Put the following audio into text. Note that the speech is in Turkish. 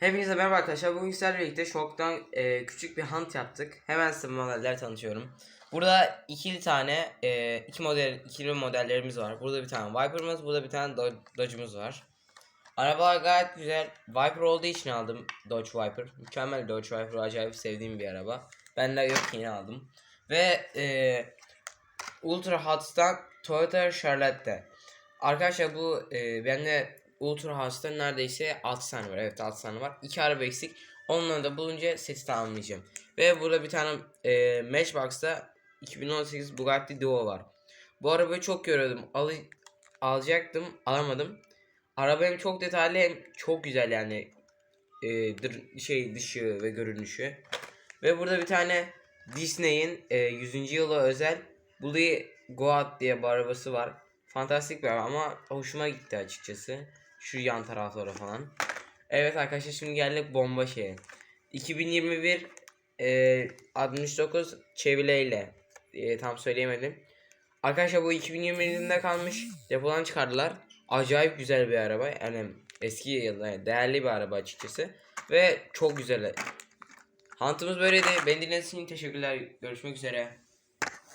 Hepinize merhaba arkadaşlar. Bugün sizlerle birlikte şoktan e, küçük bir hunt yaptık. Hemen size modeller tanıtıyorum. Burada ikili tane e, iki model ikili modellerimiz var. Burada bir tane Viper'ımız, burada bir tane Do- var. Arabalar gayet güzel. Viper olduğu için aldım Dodge Viper. Mükemmel Dodge Viper. Acayip sevdiğim bir araba. Ben de yok yeni aldım. Ve e, Ultra Hots'tan Toyota Charlotte. Arkadaşlar bu e, bende Ultra House'da neredeyse 6 tane var. Evet 6 tane var. 2 araba eksik. Onları da bulunca seti tamamlayacağım. Ve burada bir tane e, Matchbox'ta 2018 Bugatti Duo var. Bu arabayı çok görüyordum. Al alacaktım. Alamadım. Araba hem çok detaylı hem çok güzel yani. E, şey dışı ve görünüşü. Ve burada bir tane Disney'in e, 100. yılı özel Bully Goat diye bir arabası var. Fantastik bir araba ama hoşuma gitti açıkçası. Şu yan taraflara falan. Evet arkadaşlar şimdi geldik bomba şeye. 2021 e, 69 Chevrolet ile e, tam söyleyemedim. Arkadaşlar bu 2021 yılında kalmış. Depodan çıkardılar. Acayip güzel bir araba. Yani eski yılda değerli bir araba açıkçası. Ve çok güzel. Hantımız böyleydi. Beni dinlediğiniz için teşekkürler. Görüşmek üzere.